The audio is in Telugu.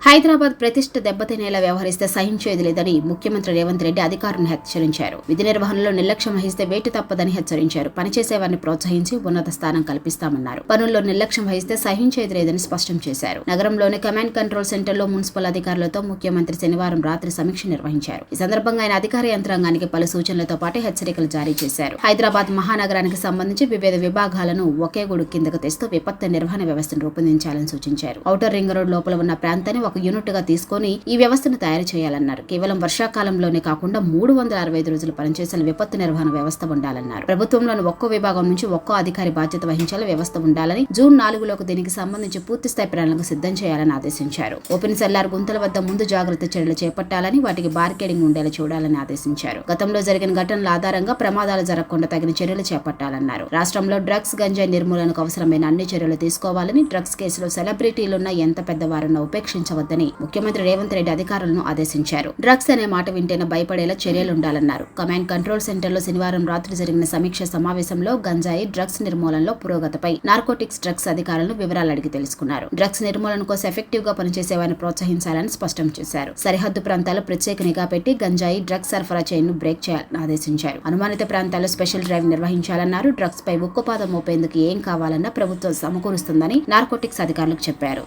హైదరాబాద్ ప్రతిష్ట దెబ్బతినేలా వ్యవహరిస్తే సహించేది లేదని ముఖ్యమంత్రి రేవంత్ రెడ్డి అధికారులను హెచ్చరించారు. విధి నిర్వహణలో నిర్లక్ష్యం వహిస్తే వేటు తప్పదని హెచ్చరించారు. పనిచేసేవారిని ప్రోత్సహించి ఉన్నత స్థానం కల్పిస్తామన్నారు. పనుల్లో నిర్లక్ష్యం వహిస్తే సహించేది లేదని స్పష్టం చేశారు. నగరంలోని కమాండ్ కంట్రోల్ సెంటర్లో మున్సిపల్ అధికారులతో ముఖ్యమంత్రి శనివారం రాత్రి సమీక్ష నిర్వహించారు. ఈ సందర్భంగా ఆయన అధికార యంత్రాంగానికి పలు సూచనలతో పాటు హెచ్చరికలు జారీ చేశారు. హైదరాబాద్ మహానగరానికి సంబంధించి వివిధ విభాగాలను ఒకే గూడు కిందకు తెస్తూ విపత్తు నిర్వహణ వ్యవస్థను రూపొందించాలని సూచించారు. ఔటర్ రింగ్ రోడ్ లోపల ఉన్న ప్రాంతాన్ని ఒక యూనిట్గా తీసుకొని ఈ వ్యవస్థను తయారు చేయాలన్నారు. కేవలం వర్షాకాలంలోనే కాకుండా మూడు వందల అరవై ఐదు రోజులు పనిచేసిన విపత్తు నిర్వహణ వ్యవస్థ ఉండాలన్నారు. ప్రభుత్వంలోని ఒక్కో విభాగం నుంచి ఒక్కో అధికారి బాధ్యత వహించాల వ్యవస్థ ఉండాలని జూన్ నాలుగులోకి దీనికి సంబంధించి పూర్తి స్థాయి ప్రణాళిక సిద్ధం చేయాలని ఆదేశించారు. ఓపెన్ సెల్లార్ గుంతల వద్ద ముందు జాగ్రత్త చర్యలు చేపట్టాలని వాటికి బార్కెడింగ్ ఉండేలా చూడాలని ఆదేశించారు. గతంలో జరిగిన ఘటనల ఆధారంగా ప్రమాదాలు జరగకుండా తగిన చర్యలు చేపట్టాలన్నారు. రాష్ట్రంలో డ్రగ్స్ గంజాయి నిర్మూలనకు అవసరమైన అన్ని చర్యలు తీసుకోవాలని డ్రగ్స్ కేసులో సెలబ్రిటీలున్న ఎంత పెద్దవారన్నా ఉపేక్షించవద్దని ముఖ్యమంత్రి రేవంత్ రెడ్డి అధికారులను ఆదేశించారు. డ్రగ్స్ అనే మాట వింటేనే భయపడేలా చర్యలుండాలన్నారు కమాండ్ కంట్రోల్ సెంటర్లో శనివారం రాత్రి జరిగిన సమీక్ష సమావేశంలో గంజాయి డ్రగ్స్ నిర్మూలనలో పురోగతిపై నార్కోటిక్స్ డ్రగ్స్ అధికారులను వివరాలు అడిగి తెలుసుకున్నారు. డ్రగ్స్ నిర్మూలన కోసం ఎఫెక్టివ్గా పనిచేసే వారిని ప్రోత్సహించాలని స్పష్టం చేశారు. సరిహద్దు ప్రాంతాల్లో ప్రత్యేక నిఘా పెట్టి గంజాయి డ్రగ్స్ సరఫరా చైన్ను బ్రేక్ చేయాలని ఆదేశించారు. అనుమానిత ప్రాంతాల్లో స్పెషల్ డ్రైవ్ నిర్వహించాలన్నారు. డ్రగ్స్ పై ఉక్కుపాదం మోపేందుకు ఏం కావాలన్నా ప్రభుత్వం సమకూరుస్తుందని నార్కోటిక్స్ అధికారులకు చెప్పారు.